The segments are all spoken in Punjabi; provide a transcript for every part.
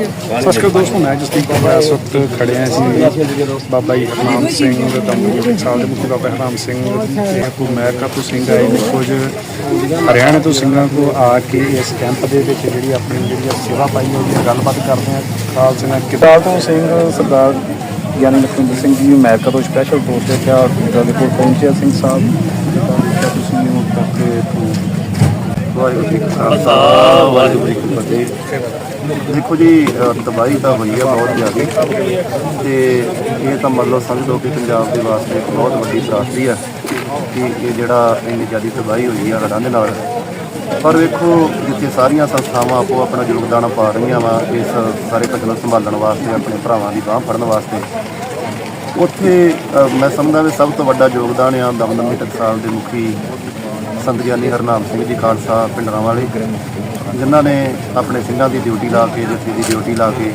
ਸਤਿ ਸ਼੍ਰੀ ਅਕਾਲ ਦੋਸਤੋ, ਮੈਂ ਜਸਦੀਪ ਬਾਬਾ ਇਸ ਵਕਤ ਖੜੇ ਹਾਂ ਸੀ ਬਾਬਾ ਜੀ ਹਰਨਾਮ ਸਿੰਘ ਤੰਬੂ ਦੇ ਦੇ ਮੁਖੀ ਬਾਬਾ ਹਰਨਾਮ ਸਿੰਘ ਤੇ ਕੋ ਅਮਰੀਕਾ ਤੋਂ ਸਿੰਘ ਆਏ ਨੇ, ਕੁਝ ਹਰਿਆਣਾ ਤੋਂ ਸਿੰਘਾਂ ਕੋ ਆ ਕੇ ਇਸ ਕੈਂਪ ਦੇ ਵਿੱਚ ਜਿਹੜੀ ਆਪਣੀ ਜਿਹੜੀ ਸੇਵਾ ਪਾਈ ਹੋਈ ਗੱਲਬਾਤ ਕਰਦੇ ਹਾਂ। ਖਾਲਸੇ ਨਾਲ ਕਿਤਾਲ ਤੋਂ ਸਿੰਘ, ਸਰਦਾਰ ਗਿਆਨੀ ਲਖਵਿੰਦਰ ਸਿੰਘ ਜੀ ਅਮਰੀਕਾ ਤੋਂ ਸਪੈਸ਼ਲ ਤੌਰ ਤੇ ਕਿਆ ਦੇ ਕੋਲ ਪਹੁੰਚਿਆ ਸਿੰਘ ਸਾਹਿਬ। ਤਾਂ ਤੁਸੀਂ ਹੁਣ ਤੱਕ ਵਾਹਿਗੁਰੂ ਜੀ ਕਾ ਖਾਲਸਾ ਵਾਹਿਗੁਰੂ ਜੀ ਕੀ ਫਤਿਹ ਦੇਖੋ ਜੀ ਤਬਾਹੀ ਤਾਂ ਹੋਈ ਆ ਬਹੁਤ ਜ਼ਿਆਦਾ। ਤੇ ਇਹ ਤਾਂ ਮਤਲਬ ਲਓ ਸਮਝ ਲਓ ਕਿ ਪੰਜਾਬ ਦੇ ਵਾਸਤੇ ਇੱਕ ਬਹੁਤ ਵੱਡੀ ਤਰਾਸਦੀ ਹੈ ਕਿ ਇਹ ਜਿਹੜਾ ਇੰਨੀ ਜ਼ਿਆਦਾ ਤਬਾਹੀ ਹੋਈ ਆ ਹੜ੍ਹਾਂ ਦੇ ਨਾਲ। ਪਰ ਵੇਖੋ, ਜਿੱਥੇ ਸਾਰੀਆਂ ਸੰਸਥਾਵਾਂ ਆਪੋ ਆਪਣਾ ਯੋਗਦਾਨ ਪਾ ਰਹੀਆਂ ਵਾ, ਇਸ ਸਾਰੇ ਘਟਨਾ ਸੰਭਾਲਣ ਵਾਸਤੇ, ਆਪਣੇ ਭਰਾਵਾਂ ਦੀ ਬਾਹ ਫੜਨ ਵਾਸਤੇ, ਉੱਥੇ ਮੈਂ ਸਮਝਦਾ ਵੀ ਸਭ ਤੋਂ ਵੱਡਾ ਯੋਗਦਾਨ ਆ ਦਮਦਮੀ ਟਕਸਾਲ ਦੇ ਮੁਖੀ ਸੰਤ ਗਿਆਨੀ ਹਰਨਾਮ ਸਿੰਘ ਜੀ ਖਾਲਸਾ ਪਿੰਡਰਾਂ ਵਾਲੇ, ਜਿਨ੍ਹਾਂ ਨੇ ਆਪਣੇ ਸਿੰਘਾਂ ਦੀ ਡਿਊਟੀ ਲਾ ਕੇ ਜੱਥੀ ਦੀ ਡਿਊਟੀ ਲਾ ਕੇ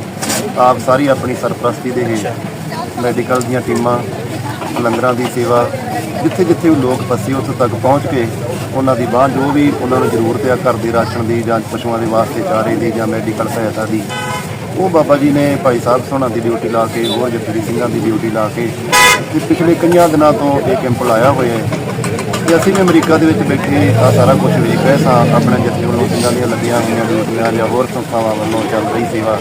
ਆਪ ਸਾਰੀ ਆਪਣੀ ਸਰਪ੍ਰਸਤੀ ਦੇ ਹੇਠ ਮੈਡੀਕਲ ਦੀਆਂ ਟੀਮਾਂ, ਲੰਗਰਾਂ ਦੀ ਸੇਵਾ ਜਿੱਥੇ ਜਿੱਥੇ ਵੀ ਲੋਕ ਫਸੇ, ਉੱਥੇ ਤੱਕ ਪਹੁੰਚ ਕੇ ਉਹਨਾਂ ਦੀ ਬਾਂਹ ਜੋ ਵੀ ਉਹਨਾਂ ਨੂੰ ਜ਼ਰੂਰਤ ਆ ਘਰ ਦੇ ਰਾਸ਼ਨ ਦੀ ਜਾਂ ਪਸ਼ੂਆਂ ਦੇ ਵਾਸਤੇ ਚਾਰੇ ਦੀ ਜਾਂ ਮੈਡੀਕਲ ਸਹਾਇਤਾ ਦੀ। ਉਹ ਬਾਬਾ ਜੀ ਨੇ ਭਾਈ ਸਾਹਿਬ ਸੋਹਣਾ ਦੀ ਡਿਊਟੀ ਲਾ ਕੇ, ਹੋਰ ਜਥੇਰੀ ਸਿੰਘਾਂ ਦੀ ਡਿਊਟੀ ਲਾ ਕੇ ਪਿਛਲੇ ਕਈਆਂ ਦਿਨਾਂ ਤੋਂ ਇਹ ਕੈਂਪ ਲਾਇਆ ਹੋਇਆ ਹੈ। ਤੇ ਅਸੀਂ ਵੀ ਅਮਰੀਕਾ ਦੇ ਵਿੱਚ ਬੈਠੇ ਆ ਸਾਰਾ ਕੁਝ ਵੇਖ ਰਹੇ ਸਾਂ ਆਪਣੇ ਜਥੇ ਵੱਲੋਂ ਸਿੰਘਾਂ ਦੀਆਂ ਲੱਗੀਆਂ ਹੋਈਆਂ ਡਿਊਟੀਆਂ ਜਾਂ ਹੋਰ ਸੰਸਥਾਵਾਂ ਵੱਲੋਂ ਚੱਲ ਰਹੀ ਸੇਵਾ।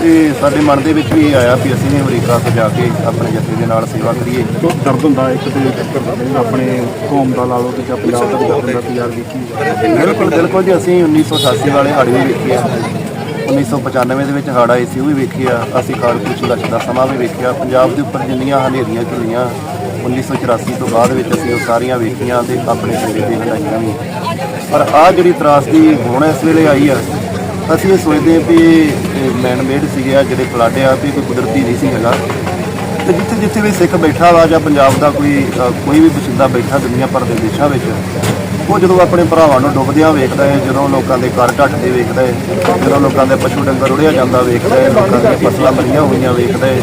ਤੇ ਸਾਡੇ ਮਨ ਦੇ ਵਿੱਚ ਵੀ ਆਇਆ ਵੀ ਅਸੀਂ ਵੀ ਅਮਰੀਕਾ ਤੋਂ ਜਾ ਕੇ ਆਪਣੇ ਜਥੇ ਦੇ ਨਾਲ ਸੇਵਾ ਕਰੀਏ। ਤੋਂ ਦਰਦ ਹੁੰਦਾ ਇੱਕ ਤੇ ਚੱਕਰ ਆਪਣੇ ਕੌਮ ਦਾ ਲਾ ਲਓ ਤੇ ਜਾਂ ਪੰਜਾਬ ਦਾ ਦਰਦ ਹੁੰਦਾ ਯਾਰ ਵੀ ਕੀ ਬਿਲਕੁਲ ਬਿਲਕੁਲ ਜੀ ਅਸੀਂ 1988 ਵਾਲੇ ਹੜ੍ਹ ਵੀ ਵੇਖੇ ਆ। 1995 ਦੇ ਵਿੱਚ ਹੜ੍ਹ ਆਏ ਸੀ ਉਹ ਵੀ ਵੇਖੇ ਆ। ਅਸੀਂ ਕੁਛ ਲੱਖ ਦਾ ਸਮਾਂ ਵੀ ਵੇਖਿਆ। ਪੰਜਾਬ ਦੇ ਉੱਪਰ ਜਿੰਨੀਆਂ ਹਨੇਰੀਆਂ ਝੁੱਲੀਆਂ 1984 ਤੋਂ ਬਾਅਦ ਵਿੱਚ ਅਸੀਂ ਉਹ ਸਾਰੀਆਂ ਵੇਖੀਆਂ ਤੇ ਆਪਣੇ ਚਿਹਰੇ ਤੇ ਹਟਾਈਆਂ ਵੀ। ਪਰ ਆ ਜਿਹੜੀ ਤਰਾਸਦੀ ਹੁਣ ਇਸ ਵੇਲੇ ਆਈ ਆ, ਅਸੀਂ ਇਹ ਸੋਚਦੇ ਹਾਂ ਵੀ ਇਹ ਮੈਨ ਮੇਡ ਸੀਗੇ ਆ, ਜਿਹੜੇ ਫਲੱਡ ਆ, ਵੀ ਕੋਈ ਕੁਦਰਤੀ ਨਹੀਂ ਸੀ ਹੈਗਾ। ਤੇ ਜਿੱਥੇ ਜਿੱਥੇ ਵੀ ਸਿੱਖ ਬੈਠਾ ਵਾ ਜਾਂ ਪੰਜਾਬ ਦਾ ਕੋਈ ਕੋਈ ਵੀ ਬਸਿੰਦਾ ਬੈਠਾ ਦੁਨੀਆ ਭਰ ਦੇ ਦੇਸ਼ਾਂ ਵਿੱਚ, ਉਹ ਜਦੋਂ ਆਪਣੇ ਭਰਾਵਾਂ ਨੂੰ ਡੁੱਬਦਿਆਂ ਵੇਖਦਾ ਹੈ, ਜਦੋਂ ਲੋਕਾਂ ਦੇ ਘਰ ਢੱਟਦੇ ਵੇਖਦਾ ਹੈ, ਜਦੋਂ ਲੋਕਾਂ ਦੇ ਪਸ਼ੂ ਡੰਗਰ ਉੜਿਆ ਜਾਂਦਾ ਵੇਖਦਾ ਹੈ, ਲੋਕਾਂ ਦੀਆਂ ਫਸਲਾਂ ਮਰੀਆਂ ਹੋਈਆਂ ਵੇਖਦਾ ਹੈ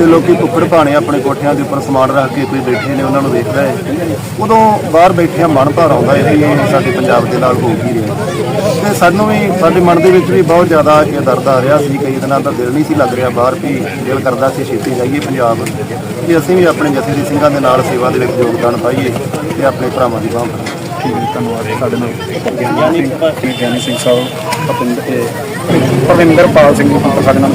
ਤੇ ਲੋਕੀ ਕੁੱਕੜ ਪਾਣੇ ਆਪਣੇ ਕੋਠਿਆਂ ਦੇ ਉੱਪਰ ਸਮਾਨ ਰੱਖ ਕੇ ਕੋਈ ਬੈਠੇ ਨੇ ਉਹਨਾਂ ਨੂੰ ਵੇਖਦਾ ਹੈ। ਉਦੋਂ ਬਾਹਰ ਬੈਠਿਆਂ ਮਨ ਭਰ ਆਉਂਦਾ ਹੈ ਵੀ ਇਹ ਸਾਡੇ ਪੰਜਾਬ ਦੇ ਨਾਲ ਹੋ ਕੀ ਰਿਹਾ। ਤੇ ਸਾਨੂੰ ਵੀ ਸਾਡੇ ਮਨ ਦੇ ਵਿੱਚ ਵੀ ਬਹੁਤ ਜ਼ਿਆਦਾ ਇਹ ਦਰਦ ਆ ਰਿਹਾ ਸੀ। ਕਈ ਦਿਨਾਂ ਦਾ ਦਿਲ ਨਹੀਂ ਸੀ ਲੱਗ ਰਿਹਾ ਬਾਹਰ ਵੀ ਦਿਲ ਕਰਦਾ ਸੀ ਛੇਤੀ ਜਾਈਏ ਪੰਜਾਬ। ਤੇ ਅਸੀਂ ਵੀ ਆਪਣੇ ਜਥੇ ਦੇ ਸਿੰਘਾਂ ਦੇ ਨਾਲ ਸੇਵਾ ਦੇ ਵਿੱਚ ਯੋਗਦਾਨ ਪਾਈਏ ਤੇ ਆਪਣੇ ਭਰਾਵਾਂ ਦੀ ਬਾਂਹ ਠੀਕ ਧੰਨਵਾਦ। ਸਾਡੇ ਨਾਲ ਗਿਆਨੀ ਸਿੰਘ ਸਾਹਿਬ ਪਤਿੰਦਰ ਤੇ ਸਿੰਘ ਸਾਡੇ ਨਾਲ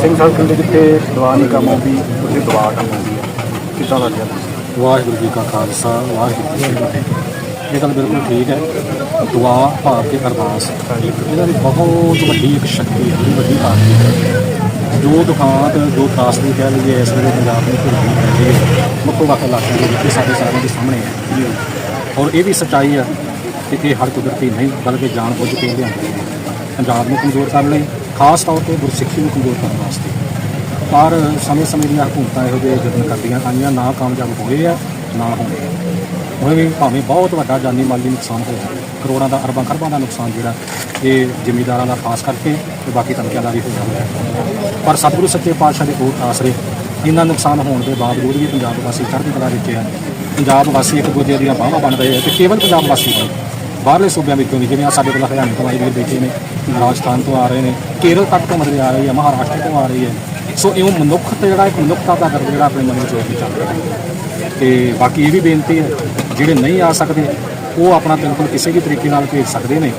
ਸਿੰਘ ਸਾਹਿਬ ਕਹਿੰਦੇ ਜਿੱਥੇ ਦਵਾ ਨਹੀਂ ਕੰਮ ਆਉਂਦੀ, ਉੱਥੇ ਦੁਆ ਕੰਮ ਆਉਂਦੀ ਹੈ ਕਿੱਦਾਂ ਦਾ ਰਿਹਾ ਵਾਹਿਗੁਰੂ ਜੀ ਕਾ ਖਾਲਸਾ, ਵਾਹਿਗੁਰੂ ਜੀ ਕੀ ਫਤਿਹ। ਇਹ ਗੱਲ ਬਿਲਕੁਲ ਠੀਕ ਹੈ। ਦੁਆ ਭਾਵ ਕੇ ਅਰਦਾਸ। ਇਹਨਾਂ ਦੀ ਬਹੁਤ ਵੱਡੀ ਇੱਕ ਸ਼ਕਤੀ ਹੈ ਬੜੀ ਵੱਡੀ ਤਾਕਤ ਹੈ। ਜੋ ਦੁਖਾਂਤ, ਜੋ ਤਰਾਸਦੀ ਕਹਿ ਲਈਏ, ਇਸ ਵੇਲੇ ਪੰਜਾਬ ਦੀ ਧਰਤੀ ਹੈ। ਇਹ ਵੱਖੋ ਵੱਖ ਇਲਾਕਿਆਂ ਦੇ ਵਿੱਚ ਸਾਡੇ ਸਾਰਿਆਂ ਦੇ ਸਾਹਮਣੇ ਹੈ। ਔਰ ਇਹ ਵੀ ਸੱਚਾਈ ਹੈ ਕਿ ਇਹ ਹਰ ਕੁਦਰਤੀ ਨਹੀਂ, ਬਲਕਿ ਜਾਣ ਬੁੱਝ ਕੇ ਲਿਆਂਦੀ ਹੈ। ਪੰਜਾਬ ਨੂੰ ਕਮਜ਼ੋਰ ਕਰਨ ਲਈ, ਖਾਸ ਤੌਰ ਤੇ ਗੁਰਸਿੱਖੀ ਨੂੰ ਕਮਜ਼ੋਰ ਕਰਨ ਵਾਸਤੇ। ਪਰ ਸਮੇਂ ਸਮੇਂ ਦੀਆਂ ਹਕੂਮਤਾਂ ਇਹੋ ਜਿਹੇ ਯਤਨ ਕਰਦੀਆਂ ਆਈਆਂ, ਨਾ ਕਾਮਯਾਬ ਹੋਏ ਆ, ਨਾ ਹੋਏ ਆ। ਹੁਣ ਵੀ ਭਾਵੇਂ ਬਹੁਤ ਵੱਡਾ ਜਾਨੀ ਮਾਲੀ ਨੁਕਸਾਨ ਹੋਇਆ ਕਰੋੜਾਂ ਦਾ, ਅਰਬਾਂ ਖਰਬਾਂ ਦਾ ਨੁਕਸਾਨ ਜਿਹੜਾ ਇਹ ਜ਼ਿਮੀਂਦਾਰਾਂ ਦਾ ਖਾਸ ਕਰਕੇ ਤੇ ਬਾਕੀ ਧਮਕੀਆਂ ਦਾ ਵੀ ਹੋਇਆ ਹੋਇਆ ਪਰ ਸਤਿਗੁਰੂ ਸੱਚੇ ਪਾਤਸ਼ਾਹ ਦੇ ਕੋਲ ਆਸਰੇ ਇੰਨਾ ਨੁਕਸਾਨ ਹੋਣ ਦੇ ਬਾਵਜੂਦ ਵੀ ਪੰਜਾਬ ਵਾਸੀ ਚੜ੍ਹਦੀ ਕਲਾ ਵਿੱਚ ਆ ਪੰਜਾਬ ਵਾਸੀ ਇੱਕ ਦੂਜੇ ਦੀਆਂ ਬਾਹਾਂ ਬਣ ਰਹੇ ਆ ਤੇ ਕੇਵਲ ਪੰਜਾਬ ਵਾਸੀ ਨਹੀਂ ਬਾਹਰਲੇ ਸੂਬਿਆਂ ਵਿੱਚੋਂ ਵੀ ਜਿਵੇਂ ਆ ਸਾਡੇ ਕੋਲ ਹਰਿਆਣੇ ਤੋਂ ਆਏ ਵੀਰ ਬੈਠੇ ਨੇ ਰਾਜਸਥਾਨ ਤੋਂ ਆ ਰਹੇ ਨੇ ਕੇਰਲ ਤੱਕ ਤੋਂ ਮਦਦ ਆ ਰਹੀ ਹੈ ਮਹਾਰਾਸ਼ਟਰ ਤੋਂ ਆ ਰਹੀ ਹੈ। ਸੋ ਇਹ ਮਨੁੱਖ ਤੇ ਜਿਹੜਾ ਇੱਕ ਮਨੁੱਖਤਾ ਦਾ ਦਰਦ ਜਿਹੜਾ ਆਪਣੇ ਮਨ ਵਿੱਚ ਵੀ ਚੱਲ ਰਿਹਾ ਹੈ। ਤੇ ਬਾਕੀ ਇਹ ਵੀ ਬੇਨਤੀ ਹੈ ਜਿਹੜੇ ਨਹੀਂ ਆ ਸਕਦੇ ਉਹ ਆਪਣਾ ਬਿਲਕੁਲ ਕਿਸੇ ਵੀ ਤਰੀਕੇ ਨਾਲ ਭੇਜ ਸਕਦੇ ਨੇ।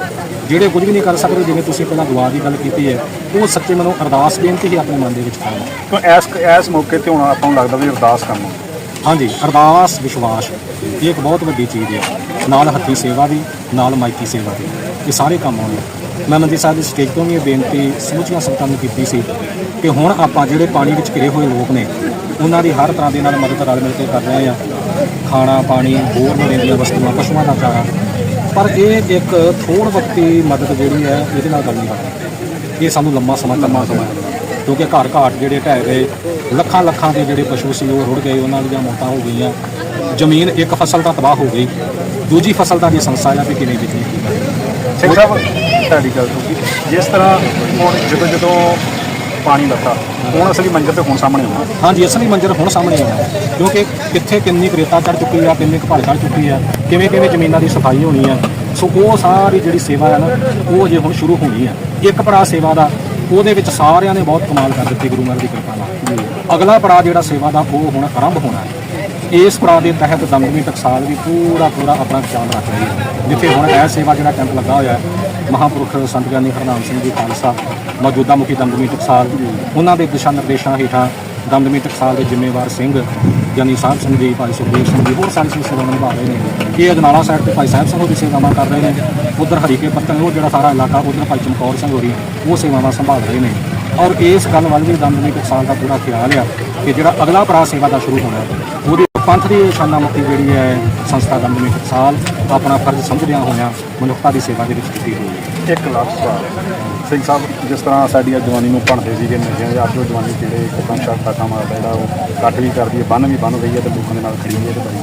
ਜਿਹੜੇ ਕੁਝ ਵੀ ਨਹੀਂ ਕਰ ਸਕਦੇ ਜਿਵੇਂ ਤੁਸੀਂ ਪਹਿਲਾਂ ਦੁਆ ਦੀ ਗੱਲ ਕੀਤੀ ਹੈ ਉਹ ਸੱਚੇ ਮਨੋਂ ਅਰਦਾਸ ਬੇਨਤੀ ਹੀ ਆਪਣੇ ਮਨ ਦੇ ਵਿੱਚ ਕਰਨਾ। ਤਾਂ ਇਸ ਇਸ ਮੌਕੇ ਤੇ ਹੁਣ ਆਪਾਂ ਨੂੰ ਲੱਗਦਾ ਵੀ ਅਰਦਾਸ ਕਰਨਾ। ਹਾਂਜੀ ਅਰਦਾਸ ਵਿਸ਼ਵਾਸ ਇਹ ਇੱਕ ਬਹੁਤ ਵੱਡੀ ਚੀਜ਼ ਹੈ। ਨਾਲ ਹੱਥੀ ਸੇਵਾ ਦੀ, ਨਾਲ ਮਾਈਕੀ ਸੇਵਾ ਦੀ। ਇਹ ਸਾਰੇ ਕੰਮ ਆਉਣੇ ਮੈਂ ਮੰਦੀ ਸਾਹਿਬ ਦੀ ਸਟੇਜ ਤੋਂ ਵੀ ਇਹ ਬੇਨਤੀ, ਸਮੁੱਚੀਆਂ ਸੰਗਤਾਂ ਨੂੰ ਕੀਤੀ ਸੀ ਕਿ ਹੁਣ ਆਪਾਂ ਜਿਹੜੇ ਪਾਣੀ ਵਿੱਚ ਘਿਰੇ ਹੋਏ ਲੋਕ ਨੇ, ਉਹਨਾਂ ਦੀ ਹਰ ਤਰ੍ਹਾਂ ਦੇ ਨਾਲ ਮਦਦ ਰਲ ਮਿਲ ਕੇ ਕਰ ਰਹੇ ਆ। ਖਾਣਾ, ਪਾਣੀ, ਹੋਰ ਲੋੜੀਂਦੀਆਂ ਵਸਤੂਆਂ, ਪਸ਼ੂਆਂ ਦਾ ਚਾਰਾ। ਪਰ ਇਹ ਇੱਕ ਥੋੜ ਵਕਤੀ ਮਦਦ ਜਿਹੜੀ ਹੈ, ਇਹਦੇ ਨਾਲ ਗੱਲ ਨਹੀਂ ਬਣਦੀ। ਇਹ ਸਾਨੂੰ ਲੰਮਾ ਸਮਾਂ ਕਰਨਾ ਸਮਾਂ ਕਿਉਂਕਿ ਘਰ ਘਾਟ ਜਿਹੜੇ ਢਹਿ ਗਏ, ਲੱਖਾਂ ਲੱਖਾਂ ਦੇ ਜਿਹੜੇ ਪਸ਼ੂ ਸੀ, ਉਹ ਰੁੜ ਗਏ, ਉਹਨਾਂ ਦੀਆਂ ਮੌਤਾਂ ਹੋ ਗਈਆਂ। ਜ਼ਮੀਨ ਇੱਕ ਫਸਲ ਤਾਂ ਤਬਾਹ ਹੋ ਗਈ। ਦੂਜੀ ਫਸਲ ਦਾ ਵੀ ਸੰਸਾ ਆ ਵੀ ਕਿਵੇਂ ਕਰਨੀ। ਸਿੰਘ ਸਾਹਿਬ ਤੁਹਾਡੀ ਗੱਲ ਤੋਂ ਕਿ ਜਿਸ ਤਰ੍ਹਾਂ ਹੁਣ ਜਦੋਂ ਜਦੋਂ ਪਾਣੀ ਲੱਗਾ ਹੁਣ ਅਸਲੀ ਮੰਜ਼ਰ ਤੇ ਹੁਣ ਸਾਹਮਣੇ ਆਉਣਾ। ਹਾਂਜੀ ਅਸਲੀ ਮੰਜ਼ਰ ਹੁਣ ਸਾਹਮਣੇ ਆਇਆ ਕਿਉਂਕਿ ਕਿੱਥੇ ਕਿੰਨੀ ਰੇਤਾ ਚੜ ਚੁੱਕੀ ਆ ਕਿੰਨੀ ਕੁ ਭਾਲ ਚੜ ਚੁੱਕੀ ਆ ਕਿਵੇਂ ਕਿਵੇਂ ਜ਼ਮੀਨਾਂ ਦੀ ਸਫ਼ਾਈ ਹੋਣੀ ਆ। ਸੋ ਉਹ ਸਾਰੀ ਜਿਹੜੀ ਸੇਵਾ ਹੈ ਨਾ ਉਹ ਜੇ ਹੁਣ ਸ਼ੁਰੂ ਹੋਣੀ ਆ। ਇੱਕ ਪੜਾ ਸੇਵਾ ਦਾ ਉਹਦੇ ਵਿੱਚ ਸਾਰਿਆਂ ਨੇ ਬਹੁਤ ਕਮਾਲ ਕਰ ਦਿੱਤੀ ਗੁਰੂ ਮਹਾਰਾਜ ਦੀ ਕਿਰਪਾ ਨਾਲ। ਅਗਲਾ ਪੜਾਅ ਜਿਹੜਾ ਸੇਵਾ ਦਾ ਉਹ ਹੁਣ ਆਰੰਭ ਹੋਣਾ। ਹੈ ਇਸ ਪੜਾਅ ਦੇ ਤਹਿਤ ਦਮਦਮੀ ਟਕਸਾਲ ਵੀ ਪੂਰਾ ਪੂਰਾ ਆਪਣਾ ਖਿਆਲ ਰੱਖ ਰਹੀ ਹੈ। ਜਿੱਥੇ ਹੁਣ ਇਹ ਸੇਵਾ ਜਿਹੜਾ ਕੈਂਪ ਲੱਗਾ ਹੋਇਆ ਹੈ, ਮਹਾਂਪੁਰਖ ਸੰਤ ਗਿਆਨੀ ਹਰਨਾਮ ਸਿੰਘ ਜੀ ਖਾਲਸਾ, ਮੌਜੂਦਾ ਮੁਖੀ ਦਮਦਮੀ ਟਕਸਾਲ, ਉਹਨਾਂ ਦੇ ਦਿਸ਼ਾ ਨਿਰਦੇਸ਼ਾਂ ਹੇਠਾਂ ਦਮਦਮੀ ਟਕਸਾਲ ਦੇ ਜ਼ਿੰਮੇਵਾਰ ਸਿੰਘ ਗਿਆਨੀ ਸਾਹਿਬ ਸਿੰਘ ਜੀ, ਭਾਈ ਸੁਖਦੇਵ ਸਿੰਘ ਜੀ, ਹੋਰ ਸਾਰੇ ਸਿੰਘ ਸੇਵਾ ਨਿਭਾ ਰਹੇ ਨੇ। ਇਹ ਅਜਨਾਲਾ ਸਾਈਡ ਤੇ ਭਾਈ ਸਾਹਿਬ ਸਿੰਘ ਉਹ ਵੀ ਸੇਵਾਵਾਂ ਕਰ ਰਹੇ ਨੇ। ਉਧਰ ਹਰੀਕੇ ਪੱਤਨ ਉਹ ਜਿਹੜਾ ਸਾਰਾ ਇਲਾਕਾ, ਉਧਰ ਭਾਈ ਚਮਕੌਰ ਸਿੰਘ ਹੋਰੀ, ਉਹ ਸੇਵਾਵਾਂ ਸੰਭਾਲ ਰਹੇ ਨੇ। ਔਰ ਇਸ ਗੱਲ ਵੱਲ ਵੀ ਦਮਦਮੀ ਟਕਸਾਲ ਦਾ ਪੂਰਾ ਖਿਆਲ ਆ ਕਿ ਜਿਹੜਾ ਅਗਲਾ ਪੜਾਅ ਸੇਵਾ ਦਾ ਸ਼ੁਰੂ ਹੋਣਾ ਉਹਦੀ ਪੰਥ ਦੀ ਸ਼ਾਨਾ ਮੁਕਤੀ ਜਿਹੜੀ ਹੈ ਸੰਸਥਾ ਦਮਦਮੀ ਟਕਸਾਲ ਆਪਣਾ ਫਰਜ਼ ਸਮਝਦਿਆਂ ਹੋਇਆਂ ਮਨੁੱਖਤਾ ਦੀ ਸੇਵਾ ਦੇ ਵਿੱਚ ਕੀਤੀ ਹੋਈ ਹੈ। ਇੱਕ ਲੱਖ ਸਵਾਲ ਸਿੰਘ ਸਾਹਿਬ ਜਿਸ ਤਰ੍ਹਾਂ ਸਾਡੀ ਜਵਾਨੀ ਨੂੰ ਭਣਦੇ ਸੀਗੇ ਨਸ਼ਿਆਂ ਦੇ ਆਪੋ ਜਵਾਨੀ ਜਿਹੜੇ ਕਿਤਾਂ ਸ਼ਾਟ ਦਾ ਕੰਮ ਆਦਾ ਜਿਹੜਾ ਉਹ ਕੱਟ ਵੀ ਕਰਦੀ ਹੈ ਬੰਨ ਵੀ ਬੰਨ ਰਹੀ ਹੈ ਤੇ ਲੋਕਾਂ ਦੇ ਨਾਲ ਖੜੀ ਹੋਈ ਹੈ ਤੇ ਬੜੀ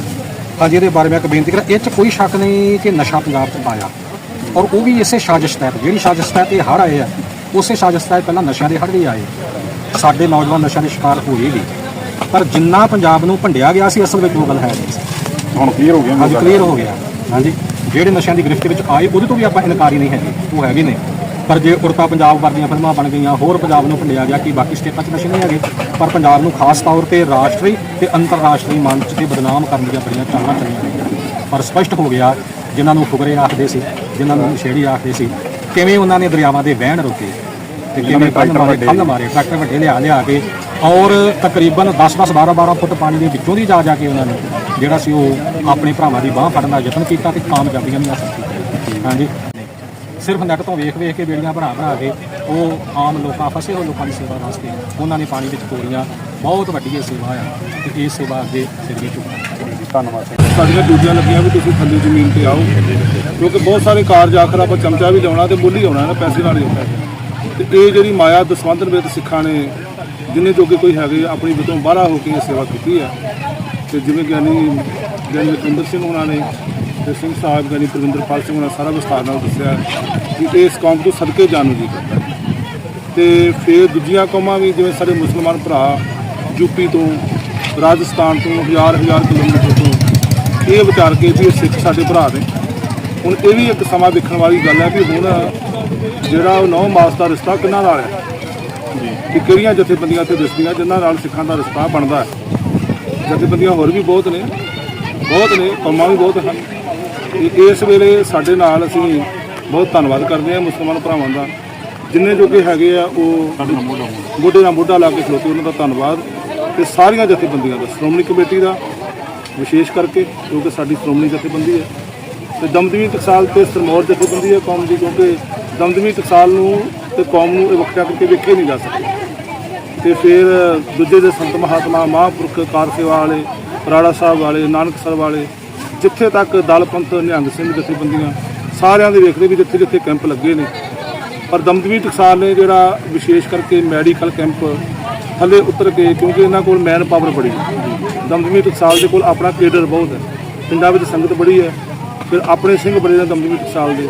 ਹਾਂਜੀ ਇਹਦੇ ਬਾਰੇ ਮੈਂ ਇੱਕ ਬੇਨਤੀ ਕਰਾਂ ਇਹ 'ਚ ਕੋਈ ਸ਼ੱਕ ਨਹੀਂ ਕਿ ਨਸ਼ਾ ਪੰਜਾਬ 'ਚ ਪਾਇਆ। ਔਰ ਉਹ ਵੀ ਇਸੇ ਸਾਜ਼ਿਸ਼ ਤਹਿਤ ਜਿਹੜੀ ਸਾਜ਼ਿਸ਼ ਤਹਿਤ ਇਹ ਹੜ ਆਏ ਆ ਉਸੇ ਸਾਜ਼ਿਸ਼ ਤਹਿਤ ਪਹਿਲਾਂ ਨਸ਼ਿਆਂ ਦੇ ਹੜ ਵੀ ਆਏ। ਸਾਡੇ ਨੌਜਵਾਨ ਨਸ਼ਿਆਂ ਦੇ ਸ਼ਿਕਾਰ ਹੋਏ ਵੀ। ਪਰ ਜਿੰਨਾ ਪੰਜਾਬ ਨੂੰ ਭੰਡਿਆ ਗਿਆ ਸੀ ਅਸਲ ਵਿੱਚ ਉਹ ਗੱਲ ਹੈ ਨਹੀਂ ਸੀ। ਹੁਣ ਕਲੀਅਰ ਹੋ ਗਿਆ ਹਾਂਜੀ ਕਲੀਅਰ ਹੋ ਗਿਆ। ਹਾਂਜੀ। ਜਿਹੜੇ ਨਸ਼ਿਆਂ ਦੀ ਗ੍ਰਿਫਤ ਵਿੱਚ ਆਏ ਉਹਦੇ ਤੋਂ ਵੀ ਆਪਾਂ ਇਨਕਾਰੀ ਨਹੀਂ ਹੈਗੇ। ਉਹ ਹੈਗੇ ਨੇ। ਪਰ ਜੇ ਉੜਤਾ ਪੰਜਾਬ ਵਰਗੀਆਂ ਫਿਲਮਾਂ ਬਣ ਗਈਆਂ ਹੋਰ ਪੰਜਾਬ ਨੂੰ ਭੰਡਿਆ ਗਿਆ ਕਿ ਬਾਕੀ ਸਟੇਟਾਂ 'ਚ ਨਸ਼ੇ ਨਹੀਂ ਹੈਗੇ ਪਰ ਪੰਜਾਬ ਨੂੰ ਖਾਸ ਤੌਰ ਤੇ ਰਾਸ਼ਟਰੀ ਤੇ ਅੰਤਰਰਾਸ਼ਟਰੀ ਮੰਚ ਤੇ ਬਦਨਾਮ ਕਰਨ ਦੀਆਂ ਬੜੀਆਂ ਚਾਲਾਂ ਚੱਲੀਆਂ ਨੇ। ਪਰ ਸਪਸ਼ਟ ਹੋ ਗਿਆ ਜਿਨ੍ਹਾਂ ਨੂੰ ਫੁਕਰੇ ਆਖਦੇ ਸੀ ਜਿਨ੍ਹਾਂ ਨੂੰ ਨਸ਼ੇੜੀ ਆਖਦੇ ਸੀ ਕਿਵੇਂ ਉਹਨਾਂ ਨੇ ਦਰਿਆਵਾਂ ਦੇ ਵਹਿਣ ਰੋਕੇ ਤੇ ਕਿਵੇਂ ਟਰੈਕਟਰ ਮਾਰੇ ਖੰਨ ਮਾਰੇ ਟਰੈਕਟਰ ਵੱਡੇ ਲਿਆ ਲਿਆ ਕੇ ਔਰ ਤਕਰੀਬਨ 10 10 12 12 ਫੁੱਟ ਪਾਣੀ ਦੇ ਵਿੱਚੋਂ ਦੀ ਜਾ ਜਾ ਕੇ ਉਹਨਾਂ ਨੇ ਜਿਹੜਾ ਸੀ ਉਹ ਆਪਣੇ ਭਰਾਵਾਂ ਦੀ ਬਾਹ ਫੜਨ ਦਾ ਯਤਨ ਕੀਤਾ ਤੇ ਕਾਮਯਾਬੀਆਂ ਵੀ ਹਾਸਲ ਕੀਤੀਆਂ। ਹਾਂਜੀ। ਸਿਰਫ ਨੈਟ ਤੋਂ ਵੇਖ ਵੇਖ ਕੇ ਬੇੜੀਆਂ ਭਰਾ ਭਰਾ ਕੇ ਉਹ ਆਮ ਲੋਕਾਂ, ਫਸੇ ਹੋਏ ਲੋਕਾਂ ਦੀ ਸੇਵਾ ਵਾਸਤੇ ਉਹਨਾਂ ਨੇ ਪਾਣੀ ਵਿੱਚ ਤੋਰੀਆਂ, ਬਹੁਤ ਵੱਡੀ ਇਹ ਸੇਵਾ ਆ ਤੇ ਇਹ ਸੇਵਾ ਅੱਗੇ ਸਿਰ ਵੀ ਧੰਨਵਾਦ ਸਾਡੀਆਂ ਡਿਊਟੀਆਂ ਲੱਗੀਆਂ ਵੀ ਤੁਸੀਂ ਥੱਲੇ ਜ਼ਮੀਨ ਤੇ ਆਓ, ਕਿਉਂਕਿ ਬਹੁਤ ਸਾਰੇ ਕਾਰਜ ਆਖਰ ਆਪਾਂ ਚਮਚਾ ਵੀ ਲਿਆਉਣਾ ਤੇ ਬੋਲੀ ਆਉਣਾ ਨਾ, ਪੈਸੇ ਨਾਲ ਹੀ ਹੁੰਦਾ। ਤੇ ਇਹ ਜਿਹੜੀ ਮਾਇਆ ਦਸਵੰਧਨ ਵੇਦ ਸਿੱਖਾਂ ਨੇ ਜਿੰਨੇ ਜੋ ਕਿ ਕੋਈ ਹੈਗੇ, ਆਪਣੀ ਵਿਤੋਂ ਬਾਹਰਾ ਹੋ ਕੇ ਇਹ ਸੇਵਾ ਕੀਤੀ ਹੈ ਤੇ ਜਿਵੇਂ ਗਿਆਨੀ ਗਿਆਨੀ ਰਤਿੰਦਰ ਸਿੰਘ ਉਹਨਾਂ ਨੇ ਤੇ ਸਿੰਘ ਸਾਹਿਬ ਗਿਆਨੀ ਪ੍ਰਵਿੰਦਰਪਾਲ ਸਿੰਘ ਉਹਨਾਂ ਸਾਰਾ ਵਿਸਥਾਰ ਨਾਲ ਦੱਸਿਆ ਕਿ ਇਸ ਕੌਮ ਤੋਂ ਸਦਕੇ ਜਾਣੂ ਜੀ। ਕਰਦਾ ਤੇ ਫਿਰ ਦੂਜੀਆਂ ਕੌਮਾਂ ਵੀ, ਜਿਵੇਂ ਸਾਡੇ ਮੁਸਲਮਾਨ ਭਰਾ ਯੂਪੀ ਤੋਂ, ਰਾਜਸਥਾਨ ਤੋਂ, ਹਜ਼ਾਰ ਹਜ਼ਾਰ ਕਿਲੋਮੀਟਰ ਤੋਂ, ਇਹ ਵਿਚਾਰ ਕੇ ਵੀ ਇਹ ਸਿੱਖ ਸਾਡੇ ਭਰਾ ਨੇ। ਹੁਣ ਇਹ ਵੀ ਇੱਕ ਸਮਾਂ ਦੇਖਣ ਵਾਲੀ ਗੱਲ ਹੈ ਵੀ ਹੁਣ ਜਿਹੜਾ ਉਹ ਨੌ ਮਾਸ ਦਾ ਰਿਸ਼ਤਾ ਕਿੰਨਾ ਨਾਲ ਹੈ? ਕਿ ਕਿਹੜੀਆਂ ਜਥੇਬੰਦੀਆਂ ਤੇ ਦਿਸਦੀਆਂ ਜਿਨ੍ਹਾਂ ਨਾਲ ਸਿੱਖਾਂ ਦਾ ਰਿਸ਼ਤਾ ਬਣਦਾ ਹੈ। ਜਥੇਬੰਦੀਆਂ ਹੋਰ ਵੀ ਬਹੁਤ ਨੇ ਬਹੁਤ ਨੇ ਕੌਮਾਂ ਵੀ ਬਹੁਤ ਹਨ। ਇਸ ਵੇਲੇ ਸਾਡੇ ਨਾਲ ਅਸੀਂ ਬਹੁਤ ਧੰਨਵਾਦ ਕਰਦੇ ਹਾਂ ਮੁਸਲਮਾਨ ਭਰਾਵਾਂ ਦਾ। ਜਿੰਨੇ ਜੋਗੇ ਹੈਗੇ ਆ ਉਹ ਮੋਢੇ ਨਾਲ ਮੋਢਾ ਲਾ ਕੇ ਖਲੋਤੇ ਉਹਨਾਂ ਦਾ ਧੰਨਵਾਦ। ਤੇ ਸਾਰੀਆਂ ਜਥੇਬੰਦੀਆਂ ਦਾ ਸ਼੍ਰੋਮਣੀ ਕਮੇਟੀ ਦਾ ਵਿਸ਼ੇਸ਼ ਕਰਕੇ ਕਿਉਂਕਿ ਸਾਡੀ ਸ਼੍ਰੋਮਣੀ ਜਥੇਬੰਦੀ ਹੈ। ਤੇ ਦਮਦਮੀ ਟਕਸਾਲ ਤੇ ਸਰਮੌਰ ਜਥੇਬੰਦੀ ਹੈ ਕੌਮ ਦੀ ਕਿਉਂਕਿ ਦਮਦਮੀ ਟਕਸਾਲ ਨੂੰ ਤੇ ਕੌਮ ਨੂੰ ਇਹ ਵੱਖਰਾ ਕਰਕੇ ਵੇਖੇ ਨਹੀਂ ਜਾ ਸਕਦੇ। ਤੇ ਫਿਰ ਦੂਜੇ ਦੇ ਸੰਤ ਮਹਾਤਮਾ ਮਹਾਂਪੁਰਖ ਕਾਰ ਸੇਵਾ ਵਾਲੇ, ਰਾੜਾ ਸਾਹਿਬ ਵਾਲੇ ਨਾਨਕਸਰ ਵਾਲੇ, ਜਿੱਥੇ ਤੱਕ ਦਲ ਪੰਥ ਨਿਹੰਗ ਸਿੰਘ ਜਥੇਬੰਦੀਆਂ, ਸਾਰਿਆਂ ਦੇ ਵੇਖਦੇ ਵੀ ਜਿੱਥੇ ਜਿੱਥੇ ਕੈਂਪ ਲੱਗੇ ਨੇ। ਪਰ ਦਮਦਮੀ ਟਕਸਾਲ ਨੇ ਜਿਹੜਾ ਵਿਸ਼ੇਸ਼ ਕਰਕੇ ਮੈਡੀਕਲ ਕੈਂਪ ਥੱਲੇ ਉਤਰ ਕੇ, ਕਿਉਂਕਿ ਇਹਨਾਂ ਕੋਲ ਮੈਨ ਪਾਵਰ ਬੜੀ ਦਮਦਮੀ ਟਕਸਾਲ ਦੇ ਕੋਲ ਆਪਣਾ ਕੇਡਰ ਬਹੁਤ ਹੈ। ਪਿੰਡਾਂ ਵਿੱਚ ਸੰਗਤ ਬੜੀ ਹੈ। ਫਿਰ ਆਪਣੇ ਸਿੰਘ ਬੜੇ ਨੇ ਦਮਦਮੀ ਟਕਸਾਲ ਦੇ।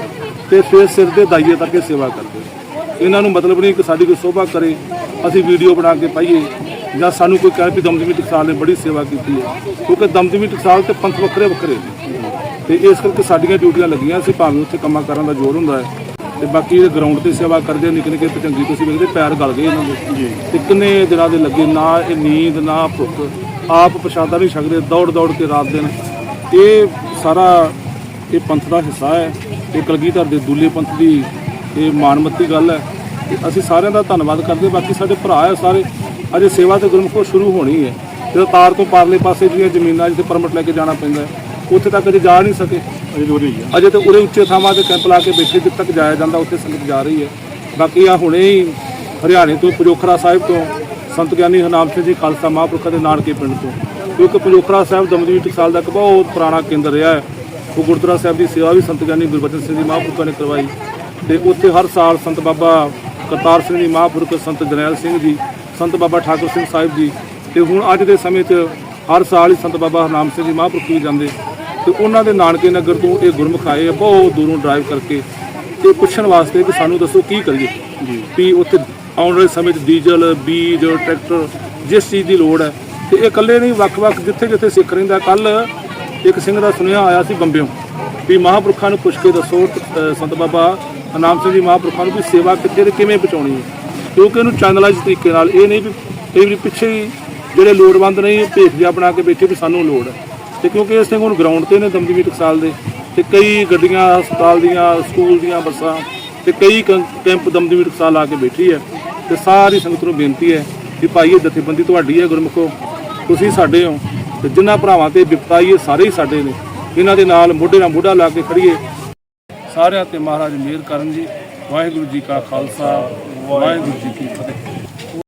ਤੇ ਫਿਰ ਸਿਰ ਦੇ ਦਾਈਏ ਤੱਕ ਇਹ ਸੇਵਾ ਕਰਦੇ ਇਹਨਾਂ ਨੂੰ ਮਤਲਬ ਨਹੀਂ ਕਿ ਸਾਡੀ ਕੋਈ ਸੋਭਾ ਕਰੇ। ਅਸੀਂ ਵੀਡੀਓ ਬਣਾ ਕੇ ਪਾਈਏ ਜਾਂ ਸਾਨੂੰ ਕੋਈ ਕਹੇ ਵੀ ਦਮਦਮੀ ਟਕਸਾਲ ਨੇ ਬੜੀ ਸੇਵਾ ਕੀਤੀ ਹੈ ਕਿਉਂਕਿ ਦਮਦਮੀ ਟਕਸਾਲ ਤੇ ਪੰਥ ਵੱਖਰੇ ਵੱਖਰੇ ਨੇ। ਤੇ ਇਸ ਕਰਕੇ ਸਾਡੀਆਂ ਡਿਊਟੀਆਂ ਲੱਗੀਆਂ ਸੀ ਭਾਵੇਂ ਉੱਥੇ ਕੰਮਾਂ ਕਰਨ ਦਾ ਜ਼ੋਰ ਹੁੰਦਾ ਹੈ ਤੇ ਬਾਕੀ ਇਹ ਗਰਾਊਂਡ ਤੇ ਸੇਵਾ ਕਰਦੇ ਨਿੱਕੇ ਨਿੱਕੇ ਪਚੰਗੀ ਤੁਸੀਂ ਵੇਖਦੇ ਪੈਰ ਗਲ ਗਏ ਇਹਨਾਂ ਦੇ। ਤੇ ਕਿੰਨੇ ਦਿਨਾਂ ਦੇ ਲੱਗੇ ਨਾ ਇਹ ਨੀਂਦ ਨਾ ਭੁੱਖ ਆਪ ਪ੍ਰਸ਼ਾਦਾ ਨਹੀਂ ਛਕਦੇ ਦੌੜ ਦੌੜ ਕੇ ਰਾਤ ਦਿਨ। ਇਹ ਸਾਰਾ ਇਹ ਪੰਥ ਦਾ ਹਿੱਸਾ ਹੈ ਇਹ ਕਲਗੀਧਰ ਦੇ ਦੂਲੇ ਪੰਥ ਦੀ ਇਹ ਮਾਨਮੱਤੀ ਗੱਲ ਹੈ। ਅਸੀਂ ਸਾਰਿਆਂ ਦਾ ਧੰਨਵਾਦ ਕਰਦੇ ਬਾਕੀ ਸਾਡੇ ਭਰਾ ਹੈ ਸਾਰੇ। ਅਜੇ ਸੇਵਾ ਤੇ ਗੁਰਮੁਖੋ ਸ਼ੁਰੂ ਹੋਣੀ ਹੈ। ਜਦੋਂ ਤਾਰ ਤੋਂ ਪਾਰਲੇ ਪਾਸੇ ਦੀਆਂ ਜ਼ਮੀਨਾਂ ਜਿੱਥੇ ਪਰਮਿਟ ਲੈ ਕੇ ਜਾਣਾ ਪੈਂਦਾ ਉੱਥੇ ਤੱਕ ਅਜੇ ਜਾ ਨਹੀਂ ਸਕੇ। ਅਜੇ ਦੂਰ ਹੀ। ਆ ਅਜੇ ਤੇ ਉਰੇ ਉੱਚੇ ਥਾਵਾਂ ਤੇ ਕੈਂਪ ਲਾ ਕੇ ਬੈਠੇ ਜਿੱਥੇ ਤੱਕ ਜਾਇਆ ਜਾਂਦਾ ਉੱਥੇ ਸੰਗਤ ਜਾ ਰਹੀ ਹੈ। ਬਾਕੀ ਆ ਹੁਣੇ ਹੀ ਹਰਿਆਣੇ ਤੋਂ ਪਜੋਖਰਾ ਸਾਹਿਬ ਤੋਂ ਸੰਤ ਗਿਆਨੀ ਹਰਨਾਮ ਸਿੰਘ ਜੀ ਖਾਲਸਾ ਮਹਾਂਪੁਰਖਾਂ ਦੇ ਨਾਨਕੇ ਪਿੰਡ ਤੋਂ। ਕਿਉਂਕਿ ਪਜੋਖਰਾ ਸਾਹਿਬ ਦਮਦਮੀ ਟਕਸਾਲ ਦਾ ਇੱਕ ਬਹੁਤ ਪੁਰਾਣਾ ਕੇਂਦਰ ਰਿਹਾ ਹੈ। ਉਹ ਗੁਰਦੁਆਰਾ ਸਾਹਿਬ ਦੀ ਸੇਵਾ ਵੀ ਸੰਤ ਗਿਆਨੀ ਗੁਰਬਚਨ ਸਿੰਘ ਜੀ ਮਹਾਂਪੁਰਖਾਂ ਨੇ ਕਰਵਾਈ। ਤੇ ਉੱਥੇ ਹਰ ਸਾਲ ਸੰਤ ਬਾਬਾ ਕਰਤਾਰ ਸਿੰਘ ਜੀ ਮਹਾਂਪੁਰਖ ਸੰਤ ਜਰਨੈਲ ਸਿੰਘ ਜੀ ਸੰਤ ਬਾਬਾ ਠਾਕੁਰ ਸਿੰਘ ਸਾਹਿਬ ਜੀ ਤੇ ਹੁਣ ਅੱਜ ਦੇ ਸਮੇਂ 'ਚ ਹਰ ਸਾਲ ਹੀ ਸੰਤ ਬਾਬਾ ਹਰਨਾਮ ਸਿੰਘ ਜੀ ਮਹਾਂਪੁਰਖ ਵੀ ਜਾਂਦੇ। ਤੇ ਉਹਨਾਂ ਦੇ ਨਾਨਕੇ ਨਗਰ ਤੋਂ ਇਹ ਗੁਰਮੁਖ ਆਏ ਆ ਬਹੁਤ ਦੂਰੋਂ ਡਰਾਈਵ ਕਰਕੇ ਤੇ ਪੁੱਛਣ ਵਾਸਤੇ ਕਿ ਸਾਨੂੰ ਦੱਸੋ ਕੀ ਕਰੀਏ। ਵੀ ਉੱਥੇ ਆਉਣ ਵਾਲੇ ਸਮੇਂ 'ਚ ਡੀਜ਼ਲ ਬੀਜ ਟਰੈਕਟਰ ਜਿਸ ਚੀਜ਼ ਦੀ ਲੋੜ ਹੈ। ਤੇ ਇਹ ਇਕੱਲੇ ਨਹੀਂ ਵੱਖ-ਵੱਖ ਜਿੱਥੇ ਜਿੱਥੇ ਸਿੱਖ ਰਹਿੰਦਾ। ਕੱਲ ਇੱਕ ਸਿੰਘ ਦਾ ਸੁਨੇਹਾ ਆਇਆ ਸੀ ਬੰਬਿਓਂ। ਵੀ ਮਹਾਂਪੁਰਖਾਂ ਨੂੰ ਪੁੱਛ ਕੇ ਦੱਸੋ ਸੰਤ ਬਾਬਾ ਹਰਨਾਮ ਸਿੰਘ ਜੀ ਮਹਾਂਪੁਰਖਾਂ ਨੂੰ ਵੀ ਸੇਵਾ ਕਿੱਥੇ ਤੇ ਕਿਵੇਂ ਪਹੁੰਚਾਉਣੀ ਹੈ? ਕਿਉਂਕਿ ਇਹਨੂੰ ਚੈਨਲਾਈਜ਼ ਤਰੀਕੇ ਨਾਲ, ਇਹ ਨਹੀਂ ਵੀ ਕਈ ਵਾਰੀ ਪਿੱਛੇ ਹੀ ਜਿਹੜੇ ਲੋੜਵੰਦ ਨਹੀਂ ਭੇਖ ਜਿਹਾ ਬਣਾ ਕੇ ਬੈਠੇ ਵੀ ਸਾਨੂੰ ਲੋੜ ਹੈ। ਤੇ ਕਿਉਂਕਿ ਇਸ ਸਿੰਘ ਹੁਣ ਗਰਾਊਂਡ ਤੇ ਨੇ ਦਮਦਮੀ ਟਕਸਾਲ ਦੇ, ਤੇ ਕਈ ਗੱਡੀਆਂ, ਹਸਪਤਾਲ ਦੀਆਂ, ਸਕੂਲ ਦੀਆਂ ਬੱਸਾਂ, ਤੇ ਕਈ ਕ- ਕੈਂਪ ਦਮਦਮੀ ਟਕਸਾਲ ਆ ਕੇ ਬੈਠੀ ਹੈ। ਤੇ ਸਾਰੀ ਸੰਗਤ ਨੂੰ ਬੇਨਤੀ ਹੈ ਕਿ ਭਾਈ ਇਹ ਜਥੇਬੰਦੀ ਤੁਹਾਡੀ ਹੈ ਗੁਰਮੁਖੋ, ਤੁਸੀਂ ਸਾਡੇ ਹੋ, ਤੇ ਜਿਨ੍ਹਾਂ ਭਰਾਵਾਂ ਤੇ ਵਿਪਤਾ ਇਹ ਸਾਰੇ ਹੀ ਸਾਡੇ ਨੇ। ਇਹਨਾਂ ਦੇ ਨਾਲ ਮੋਢੇ ਨਾਲ ਮੋਢਾ ਲਾ ਕੇ ਖੜੀਏ ਸਾਰਿਆਂ ਤੇ ਮਹਾਰਾਜ ਮਿਹਰ ਕਰਨ ਜੀ। ਵਾਹਿਗੁਰੂ ਜੀ ਕਾ ਖਾਲਸਾ ਵਾਹਿਗੁਰੂ ਜੀ ਕੀ ਫਤਿਹ।